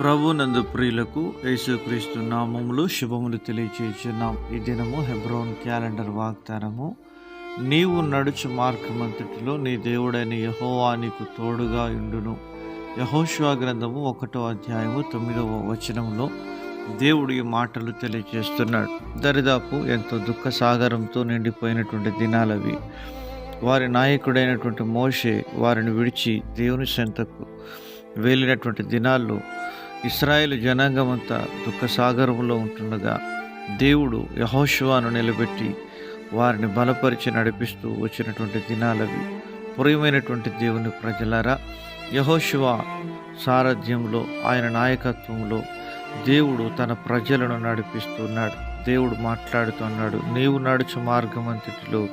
ప్రభు నందు ప్రియులకు యేసుక్రీస్తు నామములు శుభములు తెలియచేస్తున్నాం ఈ దినము హెబ్రోన్ క్యాలెండర్ వాగ్దానము. నీవు నడుచు మార్గమంతటిలో నీ దేవుడైన యహోవా నీకు తోడుగా ఉండును. యహోశివా గ్రంథము ఒకటో అధ్యాయము తొమ్మిదవ వచనంలో దేవుడు ఈ మాటలు తెలియజేస్తున్నాడు దరిదాపు ఎంతో దుఃఖ సాగరంతో నిండిపోయినటువంటి దినాలవి. వారి నాయకుడైనటువంటి మోషే వారిని విడిచి దేవుని చెంతకు వెళ్ళినటువంటి దినాల్లో ఇస్రాయేల్ జనాంగమంతా దుఃఖసాగరంలో ఉంటుండగా దేవుడు యహోశివాను నిలబెట్టి వారిని బలపరిచి నడిపిస్తూ వచ్చినటువంటి దినాలవి. ప్రియమైనటువంటి దేవుని ప్రజలారా యహోశివ సారథ్యంలో ఆయన నాయకత్వంలో దేవుడు తన ప్రజలను నడిపిస్తున్నాడు దేవుడు మాట్లాడుతున్నాడు నీవు నడుచు మార్గం అంతటిలో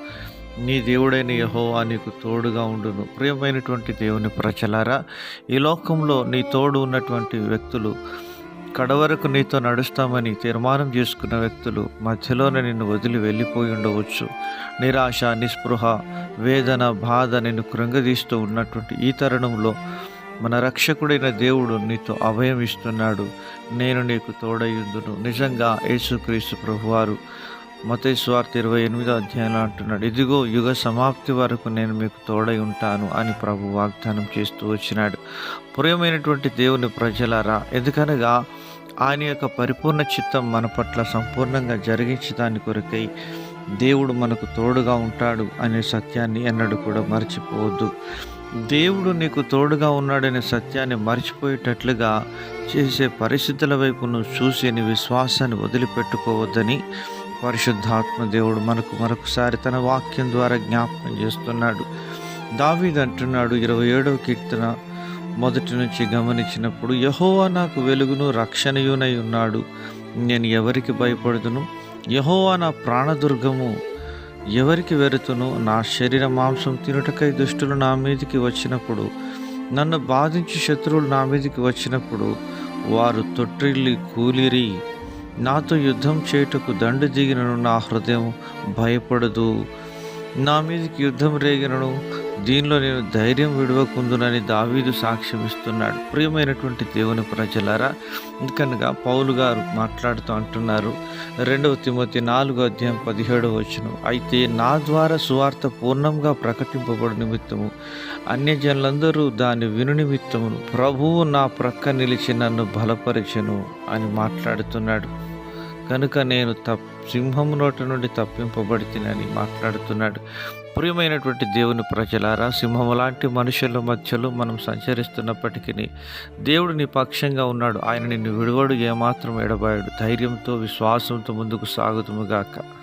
నీ దేవుడైన యహోవా నీకు తోడుగా ఉండును. ప్రియమైనటువంటి దేవుని ప్రజలారా ఈ లోకంలో నీ తోడు ఉన్నటువంటి వ్యక్తులు కడవరకు నీతో నడుస్తామని తీర్మానం చేసుకున్న వ్యక్తులు మధ్యలోనే నిన్ను వదిలి వెళ్ళిపోయి ఉండవచ్చు. నిరాశ నిస్పృహ వేదన బాధ నిన్ను కృంగదీస్తూ ఉన్నటువంటి ఈ తరుణంలో మన రక్షకుడైన దేవుడు నీతో అభయం ఇస్తున్నాడు నేను నీకు తోడయుందును నిజంగా యేసుక్రీస్తు ప్రభువారు మతయ్య స్వార్థ ఇరవై ఎనిమిదో అధ్యాయంలో అంటున్నాడు ఇదిగో యుగ సమాప్తి వరకు నేను మీకు తోడై ఉంటాను అని ప్రభు వాగ్దానం చేస్తూ వచ్చినాడు. ప్రియమైనటువంటి దేవుని ప్రజలారా ఎందుకనగా ఆయన యొక్క పరిపూర్ణ చిత్తం మన పట్ల సంపూర్ణంగా జరిగించడాని కొరకై దేవుడు మనకు తోడుగా ఉంటాడు అనే సత్యాన్ని ఎన్నడూ కూడా మర్చిపోవద్దు. దేవుడు నీకు తోడుగా ఉన్నాడనే సత్యాన్ని మర్చిపోయేటట్లుగా చేసే పరిస్థితుల వైపు నువ్వు చూసి నీ విశ్వాసాన్ని వదిలిపెట్టుకోవద్దని పరిశుద్ధాత్మ దేవుడు మనకు మరొకసారి తన వాక్యం ద్వారా జ్ఞాపకం చేస్తున్నాడు. దావీద్ అంటున్నాడు ఇరవై ఏడవ కీర్తన మొదటి నుంచి గమనించినప్పుడు యహోవా నాకు వెలుగును రక్షణయునై ఉన్నాడు. నేను ఎవరికి భయపడుదును యహోవా నా ప్రాణదుర్గము ఎవరికి వెరుతును? నా శరీర మాంసం తినుటకై దుష్టులు నా మీదికి వచ్చినప్పుడు నన్ను బాధించి శత్రువులు నా మీదికి వచ్చినప్పుడు వారు తొట్టిల్లి కూలిరి. నాతో యుద్ధం చేయుటకు దండు దిగినను నా హృదయం భయపడదు. నా మీదకి యుద్ధం రేగినను దీనిలో నేను ధైర్యం విడవకుందునని దావీదు సాక్ష్యం ఇస్తున్నాడు ప్రియమైనటువంటి దేవుని ప్రజలారా ఎందుకనగా పౌలు గారు మాట్లాడుతూ అంటున్నారు. రెండవ తిమ్మతి నాలుగో అధ్యాయం పదిహేడవ వచనం అయితే నా ద్వారా సువార్త పూర్ణంగా ప్రకటింపబడి నిమిత్తము అన్యజనులందరూ దాన్ని విను నిమిత్తము ప్రభువు నా ప్రక్క నిలిచి నన్ను బలపరిచెను అని మాట్లాడుతున్నాడు. కనుక నేను తప్ సింహం నోట నుండి తప్పింపబడితేనని మాట్లాడుతున్నాడు. ప్రియమైనటువంటి దేవుని ప్రజలారా సింహము లాంటి మనుషుల మధ్యలో మనం సంచరిస్తున్నప్పటికీ దేవుడు నీ పక్షంగా ఉన్నాడు. ఆయన నిన్ను విడువడు ఏమాత్రం ఎడబాయడు. ధైర్యంతో విశ్వాసంతో ముందుకు సాగుతుముగాక